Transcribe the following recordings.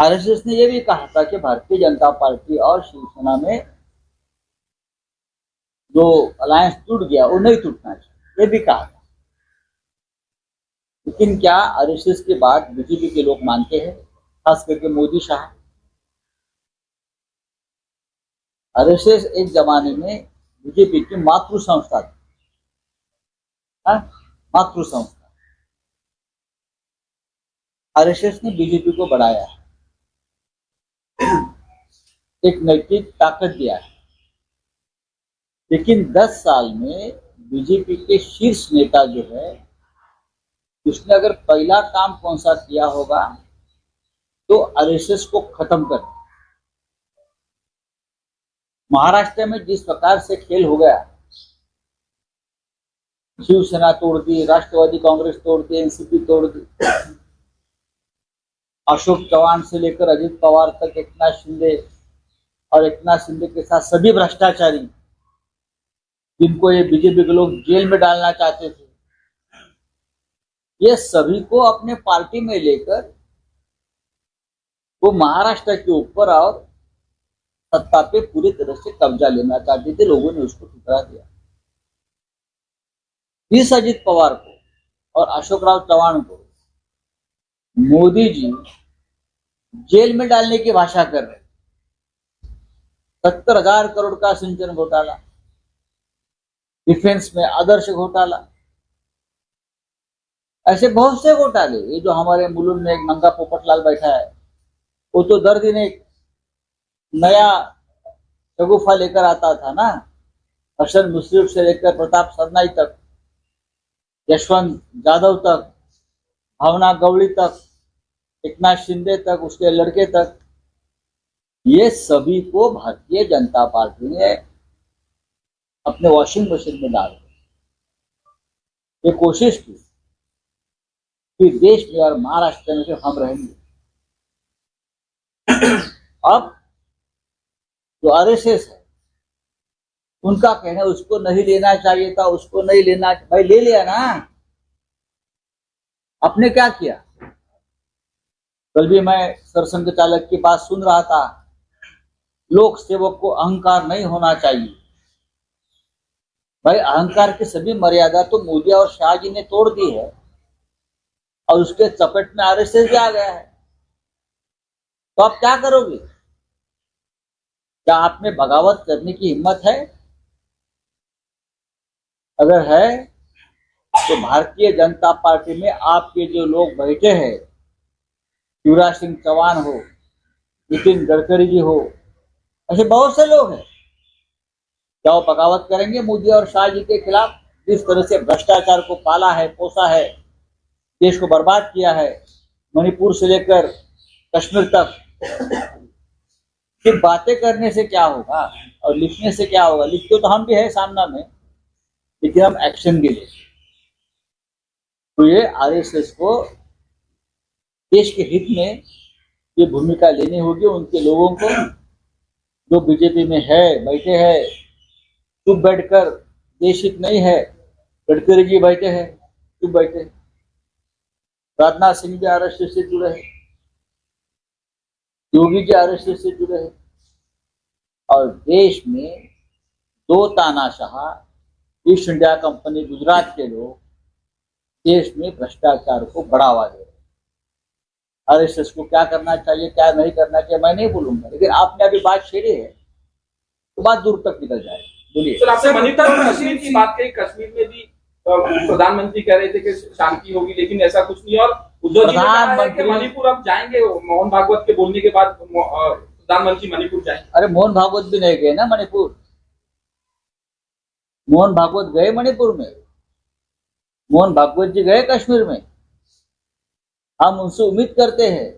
RSS ने यह भी कहा था कि भारतीय जनता पार्टी और शिवसेना में जो अलायंस टूट गया, वो नहीं टूटना चाहिए। ये भी कहा था। लेकिन क्या आरएसएस के बाद बीजेपी के लोग मानते हैं? खास करके मोदी शाह। आरएसएस एक जमाने में बीजेपी की मातृ संस्था थी। हाँ? मातृ संस्था आरएसएस ने बीजेपी को बढ़ाया। है एक नैतिक ताकत दिया है। लेकिन 10 साल में बीजेपी के शीर्ष नेता जो है, उसने अगर पहला काम कौन सा किया होगा तो आरएसएस को खत्म कर महाराष्ट्र में जिस प्रकार से खेल हो गया, शिवसेना तोड़ दी, राष्ट्रवादी कांग्रेस तोड़ दी एनसीपी तोड़ दी, अशोक चौहान से लेकर अजित पवार तक एकनाथ शिंदे और एकनाथ शिंदे के साथ सभी भ्रष्टाचारी जिनको ये बीजेपी के लोग जेल में डालना चाहते थे, ये सभी को अपने पार्टी में लेकर वो महाराष्ट्र के ऊपर और सत्ता पे पूरी तरह से कब्जा लेना चाहते थे, लोगों ने उसको ठुकरा दिया। इस अजित पवार को और अशोक राव चौहान को मोदी जी जेल में डालने की भाषा कर रहे सत्तर हज़ार करोड़ का सिंचन घोटाला डिफेंस में आदर्श घोटाला। ऐसे बहुत से घोटाले, ये जो हमारे मुलुंड में एक नंगा पोपटलाल बैठा है, वो तो दर दिन एक नया शगुफा लेकर आता था ना हसन मुश्रिफ से लेकर प्रताप सरनाई तक, यशवंत जाधव तक, भावना गवली तक, एकनाथ शिंदे तक, उसके लड़के तक ये सभी को भारतीय जनता पार्टी ने अपने वॉशिंग मशीन में डाल ये कोशिश की कि देश में और महाराष्ट्र में हम रहेंगे। अब जो आरएसएस है, उनका कहना उसको नहीं लेना चाहिए था, उसको नहीं लेना भाई ले लिया ना। आपने क्या किया? कल भी मैं सरसंघ चालक की बात सुन रहा था। लोक सेवक को अहंकार नहीं होना चाहिए। भाई, अहंकार की सभी मर्यादा तो मोदी और शाह जी ने तोड़ दी है और उसके चपेट में आरएसएस भी आ गया है। तो आप क्या करोगे? क्या आप में बगावत करने की हिम्मत है? अगर है तो भारतीय जनता पार्टी में आपके जो लोग बैठे हैं, शिवराज सिंह चौहान हो, नितिन गडकरी जी हो ऐसे बहुत से लोग हैं। क्या वो बगावत करेंगे मोदी और शाह जी के खिलाफ? जिस तरह से भ्रष्टाचार को पाला है, पोसा है, देश को बर्बाद किया है, मणिपुर से लेकर कश्मीर तक सिर्फ़ बातें करने से क्या होगा और लिखने से क्या होगा? लिखते तो हम भी है सामना में, लेकिन हम एक्शन के लिए। तो ये आरएसएस को देश के हित में ये भूमिका लेनी होगी उनके लोगों को। जो बीजेपी में है, बैठे है, चुप बैठकर देश हित नहीं है गडकरी जी बैठे हैं, चुप बैठे। राजनाथ सिंह भी आरएसएस से जुड़े हैं, योगी जी आरएसएस से जुड़े हैं। और देश में दो तानाशाह, ईस्ट इंडिया कंपनी, गुजरात के लोग, देश में भ्रष्टाचार को बढ़ावा दे रहे आरएसएस को क्या करना चाहिए क्या नहीं करना चाहिए मैं नहीं बोलूँगा। लेकिन आपने अभी बात छेड़ी है तो बात दूर तक निकल जाएगी बोलिए। कश्मीर की बात कही कश्मीर में भी प्रधानमंत्री कह रहे थे कि शांति होगी लेकिन ऐसा कुछ नहीं और उद्धव जी प्रधानमंत्री- मणिपुर अब जाएँगे मोहन भागवत के बोलने के बाद प्रधानमंत्री मणिपुर जाएँगे। अरे मोहन भागवत भी नहीं गए ना मणिपुर? मोहन भागवत गए मणिपुर में? मोहन भागवत जी गए कश्मीर में? हम उनसे उम्मीद करते हैं।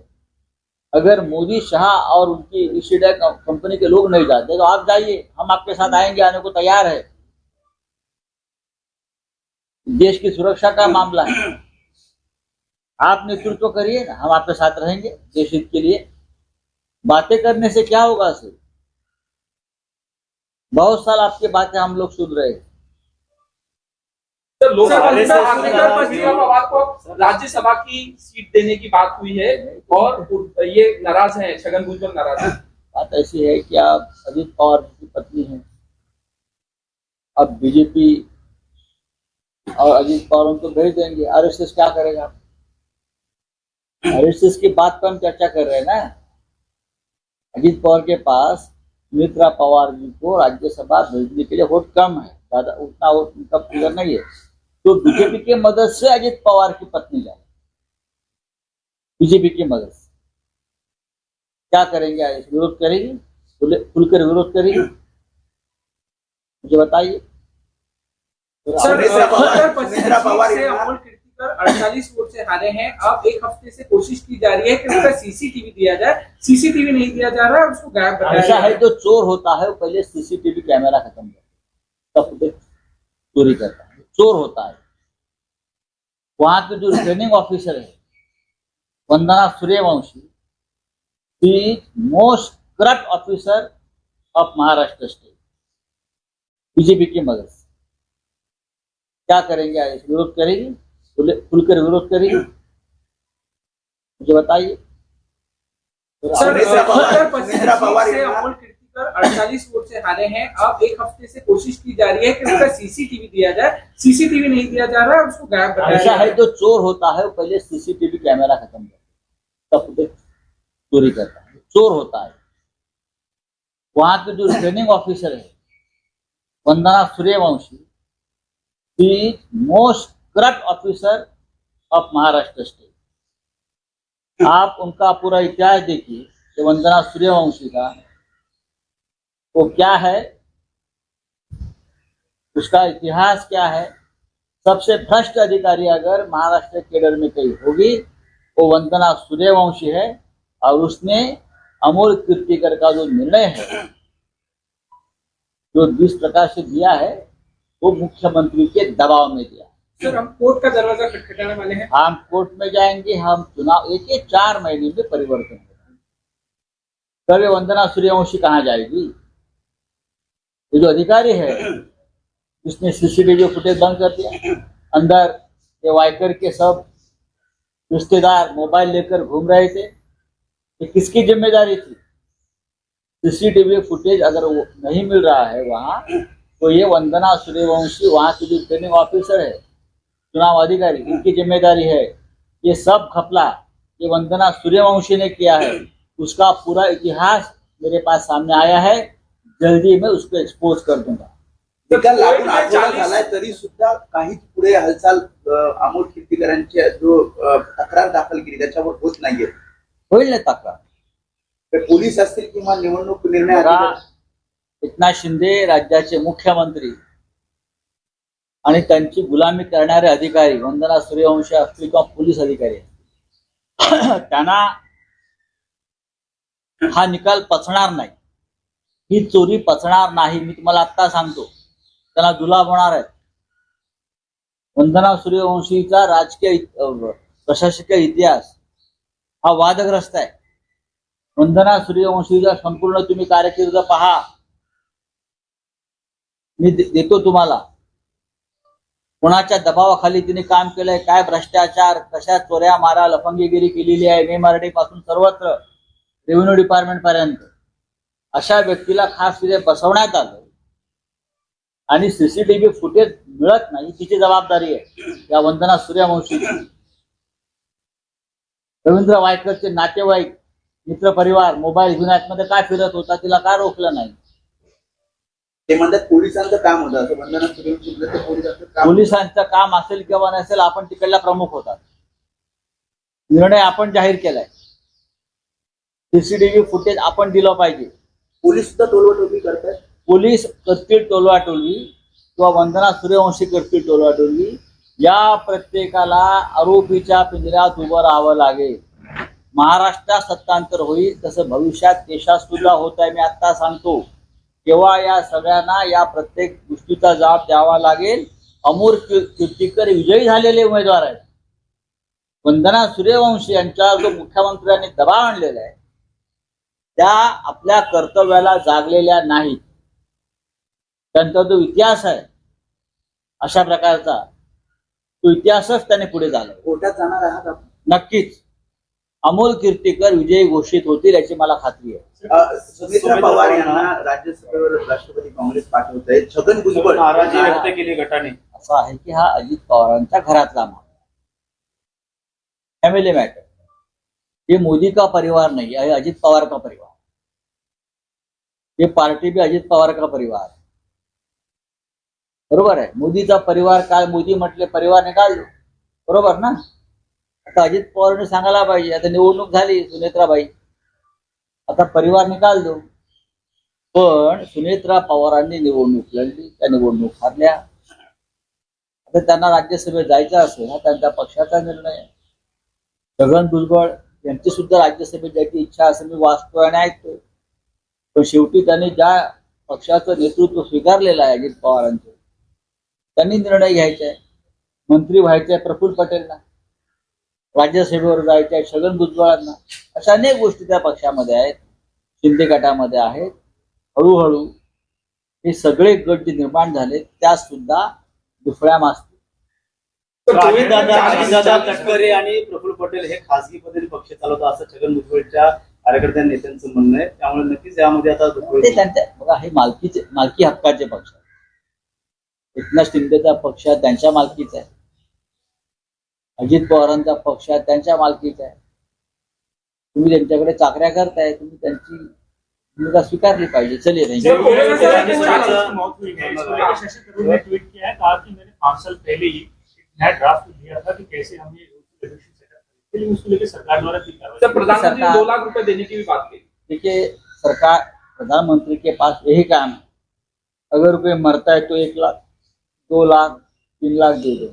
अगर मोदी शाह और उनकी ईस्ट इंडिया कंपनी के लोग नहीं जाते तो आप जाइए, हम आपके साथ आएँगे, आने को तैयार है। देश की सुरक्षा का मामला है। आप नेतृत्व करिए ना हम आपके साथ रहेंगे, देश हित के लिए। बातें करने से क्या होगा सिर्फ़ बहुत साल आपकी बातें हम लोग सुन रहे हैं। सर राज्यसभा की सीट देने की बात हुई है और ये नाराज़ है छगन भुजबल नाराज़ है। बात ऐसी है कि आप अजित पवार की पत्नी हैं। अब बीजेपी और अजित पवार उनको भेज देंगे। आरएसएस क्या करेगा? आरएसएस की बात पर हम चर्चा कर रहे हैं ना। अजित पवार के पास सुमित्रा पवार जी को राज्यसभा भेजने के लिए वोट कम है। ज़्यादा उतना वोट उनका फिगर नहीं है। तो बीजेपी के मदद से अजित पवार की पत्नी जाए। बीजेपी की मदद से। क्या करेंगे आगे विरोध करेगी? खुले- खुलकर विरोध करेगी? मुझे बताइए। अड़तालीस वोट से हारे हैं। अब एक हफ़्ते से कोशिश की जा रही है कि उसका सीसीटीवी दिया जाए। सीसीटीवी नहीं दिया जा रहा है उसको गायब बताया ऐसा है जो चोर होता है वो पहले सीसीटीवी कैमरा खत्म करता है। तब फुटेज चोरी करता है। चोर होता है वहाँ के जो रिटर्निंग ऑफिसर है Vandana Suryavanshi is most corrupt officer of Maharashtra state BJP की मदद से क्या करेंगे आगे विरोध करेगी खुलकर विरोध करेगी मुझे बताइए पवार- कीर्तिकर अड़तालीस वोट से हारे हैं। अब एक हफ़्ते से कोशिश की जा रही है कि उसका सीसीटीवी दिया जाए। सीसीटीवी नहीं दिया जा रहा है उसको गायब ऐसा जा है। जो चोर होता है वो पहले सीसीटीवी कैमरा खत्म करता है। तब चोरी करता है। चोर होता है। वहाँ के जो रिटर्निंग ऑफिसर है Vandana Suryavanshi is most corrupt officer of Maharashtra state. आप उनका पूरा इतिहास देखिए वंदना सूर्यवंशी का वो क्या है? उसका इतिहास क्या है? सबसे भ्रष्ट अधिकारी अगर महाराष्ट्र केडर में कहीं होगी वो वंदना सूर्यवंशी है और उसने अमोल कीर्तिकर का जो निर्णय है जो जिस प्रकार से दिया है वो मुख्यमंत्री के दबाव में दिया। सर हम कोर्ट का दरवाज़ा खटखटाने वाले हैं। हम कोर्ट में जाएँगे हम चुनाव एक एक चार महीने में परिवर्तन होगा ये वंदना सूर्यवंशी कहाँ जाएगी? ये जो अधिकारी है, जिसने सीसीटीवी फुटेज बंद कर दिया, अंदर ये वाइकर के सब रिश्तेदार मोबाइल लेकर घूम रहे थे, ये किसकी ज़िम्मेदारी थी? सीसीटीवी फुटेज अगर वो नहीं मिल रहा है वहाँ तो ये वंदना सूर्यवंशी वहाँ के जो ट्रेनिंग ऑफिसर है, चुनाव अधिकारी, इनकी ज़िम्मेदारी है। ये सब घपला ये वंदना सूर्यवंशी ने किया है। उसका पूरा इतिहास मेरे पास सामने आया है। जल्दी मैं उसको एक्सपोज कर दूंगा। निकाल लागून कोविड में आठवडा 40 झालाय तरी सुद्धा काहीच पुढे हालचाल अमोल कीर्तीकरांची जो तक्रार दाखल केली त्याच्यावर होत नाहीये. होईल ना तक्रार. पोलीस असतील किंवा निवडणूक निर्णय एकनाथ शिंदे राज्याचे मुख्यमंत्री आणि त्यांची गुलामी करणारे अधिकारी वंदना सूर्यवंशी असतील किंवा पोलीस अधिकारी त्यांना हा निकाल पचणार नाही. ही चोरी पचणार नाही मी तुम्हाला आत्ता सांगतो. त्यांना जुलाब होणार आहे वंदना सूर्यवंशीचा राजकीय प्रशासकीय इतिहास हा वादग्रस्त आहे. वंदना सूर्यवंशीचा संपूर्ण तुम्ही कार्यकिर्द पहा. मी दे- देतो तुम्हाला. कोणाच्या दबावाखाली तिने काम केलंय काय भ्रष्टाचार कशा चोऱ्या मारा लफंगीगिरी केलेली आहे मेमारडी पासून सर्वत्र रेव्हेन्यू डिपार्टमेंट पर्यंत. अशा व्यक्तीला खास तिथे बसवण्यात आलं. आणि सीसीटीव्ही फुटेज मिळत नाही तिची जबाबदारी आहे. या वंदना सूर्यवंशीची रवींद्र वायकरचे नातेवाईक मित्र परिवार मोबाईल घेऊन आतमध्ये काय फिरत होता तिला का रोखलं नाही? ते म्हणतात पोलिसांचं काम होतं. असं वंदना सूर्यवंशी पोलिसांचं काम पोलिसांचं काम असेल किंवा नसेल आपण तिकडला प्रमुख होतात. निर्णय आपण जाहीर केलाय. सीसीटीव्ही फुटेज आपण दिलं पाहिजे. पोलीस सुद्धा टोलवाटोलवी करतात पोलीस करतील टोलवाटोलवी किंवा वंदना सूर्यवंशी करतील टोलवाटोलवी या प्रत्येकाला आरोपीच्या पिंजऱ्यात उभं राहावं लागेल. महाराष्ट्रात सत्तांतर होईल तसं भविष्यात देशात सुद्धा होत आहे मी आत्ता सांगतो. तेव्हा या सगळ्यांना या प्रत्येक गोष्टीचा जबाब द्यावा लागेल. अमोर कीर्तीकर विजयी झालेले उमेदवार आहेत. वंदना सूर्यवंशी यांच्यावर जो मुख्यमंत्र्यांनी दबाव आणलेला आहे त्या आपल्या कर्तव्याला जागलेल्या नाहीत. त्यांचा जो इतिहास आहे अशा प्रकारचा तो इतिहासच त्याने पुढे झाला. कोर्टात जाणार आहात आपण? नक्कीच. अमोल कीर्तीकर विजयी घोषित होतील याची मला खात्री आहे. अ, सुमित्रा पवार यांना राज्यसभेवर राष्ट्रवादी काँग्रेस पाठवत आहे छगन भुजबळ. नाराजी व्यक्त केली गटाने. असं आहे की हा अजित पवारांच्या घरातला माल फॅमिली मॅटर ये मोदी का परिवार नहीं है अजित पवार का परिवार। ये पार्टी भी अजित पवार का परिवार है। बरोबर आहे मोदीचा परिवार काय मोदी म्हटले परिवार निघालो बरोबर ना? आता अजित पवारने सांगायला पाहिजे आता निवडणूक झाली सुनेत्राबाई. आता परिवार निकाल दो. पण सुनेत्रा पवारांनी निवडणूक लढली त्या निवडणूक हारल्या. आता त्यांना राज्यसभेत जायचं असेल हा त्यांच्या पक्षाचा निर्णय. आहे. छगन भुजबळ यांची सुद्धा राज्यसभेत जायची इच्छा असं मी वाचतोय आणि ऐकतोय. पण शेवटी त्यांनी ज्या पक्षाचं नेतृत्व स्वीकारलेलं आहे अजित पवारांचं त्यांनी निर्णय घ्यायचा आहे. मंत्री व्हायचे प्रफुल्ल पटेलना राज्यसभेवर जायचे आहे छगन भुजबळांना. अशा अनेक गोष्टी त्या पक्षामध्ये आहेत शिंदे गटामध्ये आहेत. हळूहळू हे सगळे गट जे निर्माण झाले त्या सुद्धा दुसऱ्या मासतील तटकरे आणि प्रफुल्ल पटेल हे खासगी पद्धतीने पक्ष चालवतात असं छगन भुजबळच्या कार्यकर्त्या नेत्यांचं म्हणणं आहे. त्यामुळे नक्कीच यामध्ये आता ते बघा हे मालकीचे मालकी हक्काचे पक्ष आहेत. एकनाथ शिंदेचा पक्ष त्यांच्या मालकीचा आहे. अजित पवारांचा पक्ष त्यांच्या मालकीचा आहे. तुम्ही त्यांच्याकडे चाकऱ्या करताय तुम्ही त्यांची भूमिका स्वीकारली पाहिजे. चलिए नाही ट्वीट किया है। कहा कि मैंने पाँच पहले ही एक नया ड्राफ्ट दिया था कि कैसे हम लेकिन उसको लेकर सरकार द्वारा की कार्रवाई सर प्रधानमंत्री दो लाख रुपए देने की भी बात की देखिए सरकार प्रधानमंत्री के पास यही काम है। अगर कोई मरता है तो एक लाख दो लाख तीन लाख दे दो।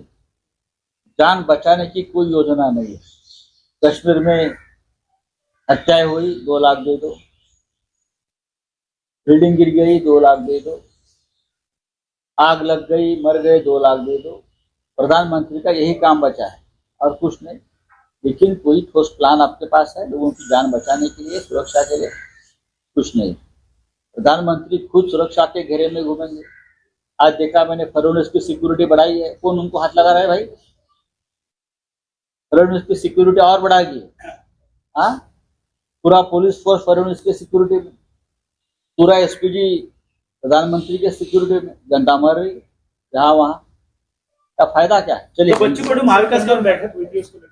जान बचाने की कोई योजना नहीं है। कश्मीर में हत्याएँ हुई दो लाख दे दो। बिल्डिंग गिर गई दो लाख दे दो। आग लग गई मर गए दो लाख दे दो। प्रधानमंत्री का यही काम बचा है। और कुछ नहीं। लेकिन कोई ठोस प्लान आपके पास है लोगों की जान बचाने के लिए, सुरक्षा के लिए? कुछ नहीं। प्रधानमंत्री खुद सुरक्षा के घेरे में घूमेंगे। आज देखा मैंने फडणवीस की सिक्योरिटी बढ़ाई है। कौन उनको हाथ लगा रहा है भाई? फडणवीस की सिक्योरिटी और बढ़ा दी हाँ। पूरा पुलिस फोर्स फडणवीस की सिक्योरिटी में। पूरा एसपीजी प्रधानमंत्री के सिक्योरिटी में। जनता मर रही यहाँ, वहाँ। का फ़ायदा क्या है? चलिए। तो बच्चों को बैठे आघाडी बैठक